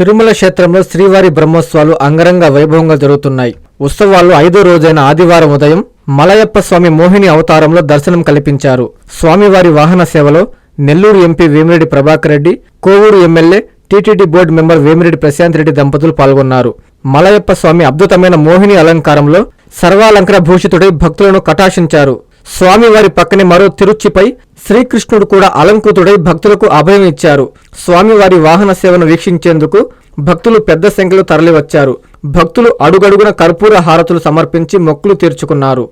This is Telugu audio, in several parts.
తిరుమల క్షేత్రంలో శ్రీవారి బ్రహ్మోత్సవాలు అంగరంగ వైభవంగా జరుగుతున్నాయి. ఉత్సవాలు ఐదో రోజైన ఆదివారం ఉదయం మలయప్ప స్వామి మోహిని అవతారంలో దర్శనం కల్పించారు. స్వామివారి వాహన సేవలో Nellore MP Vemireddy Prabhakar Reddy Kovur MLA TTD board member Vemireddy Prashanth Reddy దంపతులు పాల్గొన్నారు. మలయప్ప స్వామి అద్భుతమైన మోహిని అలంకారంలో సర్వాలంకర భూషితుడై భక్తులను కటాశించారు స్వామివారి పక్కనే మరో తిరుచిపై శ్రీకృష్ణుడు కూడా అలంకృతుడై భక్తులకు అభయం ఇచ్చారు. స్వామివారి వాహన సేవను వీక్షించేందుకు భక్తులు పెద్ద సంఖ్యలో తరలివచ్చారు. భక్తులు అడుగడుగున కర్పూర హారతులు సమర్పించి మొక్కులు తీర్చుకున్నారు.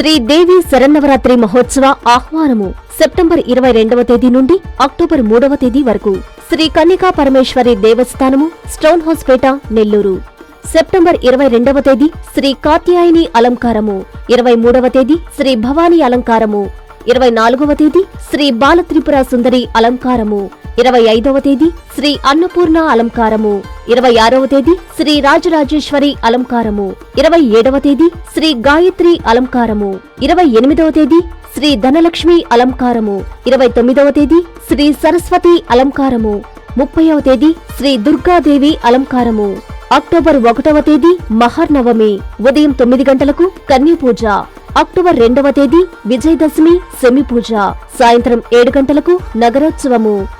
శ్రీదేవి శరన్నవరాత్రి మహోత్సవ ఆహ్వానము సెప్టెంబర్ ఇరవై రెండవ తేదీ నుండి అక్టోబర్ మూడవ తేదీ వరకు. శ్రీ కన్నికా పరమేశ్వరి దేవస్థానము స్టోన్ హౌస్ పేట నెల్లూరు. సెప్టెంబర్ ఇరవై రెండవ తేదీ శ్రీ కాత్యాయని అలంకారము. ఇరవై మూడవ తేదీ శ్రీ భవానీ అలంకారము. ఇరవై నాలుగవ తేదీ శ్రీ బాలత్రిపుర సుందరి అలంకారము. ఇరవై ఐదవ తేదీ శ్రీ అన్నపూర్ణ అలంకారము. ఇరవై ఆరవ తేదీ శ్రీ రాజరాజేశ్వరి అలంకారము. ఇరవై ఏడవ తేదీ శ్రీ గాయత్రి అలంకారము. ఇరవై ఎనిమిదవ తేదీ శ్రీ ధనలక్ష్మి అలంకారము. ఇరవై తొమ్మిదవ తేదీ శ్రీ సరస్వతి అలంకారము. ముప్పైవ తేదీ శ్రీ దుర్గాదేవి అలంకారము. అక్టోబర్ ఒకటవ తేదీ మహర్నవమి. ఉదయం తొమ్మిది గంటలకు కన్యపూజ. అక్టోబర్ రెండవ తేదీ విజయదశమి సెమిపూజ. సాయంత్రం ఏడు గంటలకు నగరోత్సవము.